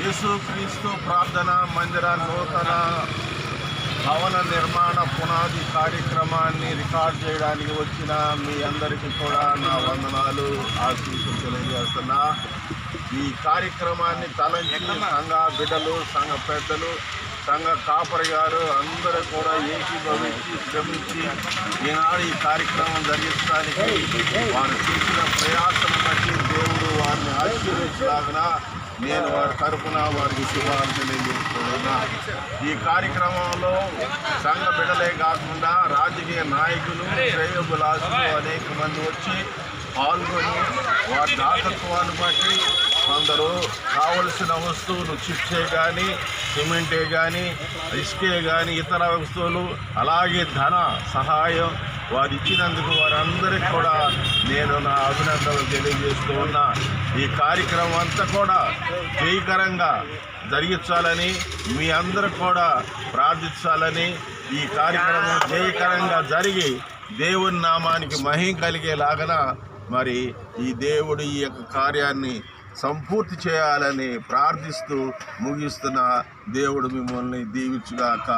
యేసుక్రీస్తు ప్రార్థన మందిర నూతన భవన నిర్మాణ పునాది కార్యక్రమాన్ని రికార్డ్ చేయడానికి వచ్చిన మీ అందరికీ కూడా నా వందనాలు ఆశీస్సులు తెలియజేస్తున్నా. ఈ కార్యక్రమాన్ని తలంచిన సంఘ బిడ్డలు సంఘ పెద్దలు సంఘ కాపరి గారు అందరూ కూడా ఏకీభవించి శ్రమించి ఈనాడు ఈ కార్యక్రమం జరిగించడానికి వారు చేసిన ప్రయాసం బట్టి దేవుడు వారిని ఆశీర్వదించలాగిన నేను వారి తరపున వారికి శుభాలు తెలియజేస్తున్నా ఈ కార్యక్రమంలో సంఘ బిడ్డలే కాకుండా రాజకీయ నాయకులు శ్రేయోగులాసులు అనేక మంది వచ్చి పాల్గొని వారి దాతత్వాన్ని బట్టి కొందరు కావలసిన వస్తువులు చిప్సే కానీ సిమెంటే కానీ ఇసుకే కానీ ఇతర వస్తువులు అలాగే ధన సహాయం వారు ఇచ్చినందుకు వారందరికీ కూడా నేను నా అభినందనలు తెలియజేస్తూ ఉన్నా. ఈ కార్యక్రమం అంతా కూడా జయకరంగా జరిగించాలని మీ అందరూ కూడా ప్రార్థించాలని ఈ కార్యక్రమం జయకరంగా జరిగి దేవుని నామానికి మహిం కలిగేలాగన మరి ఈ దేవుడు ఈ యొక్క కార్యాన్ని సంపూర్తి చేయాలని ప్రార్థిస్తూ ముగిస్తున్న దేవుడు మిమ్మల్ని దీవించుగాక.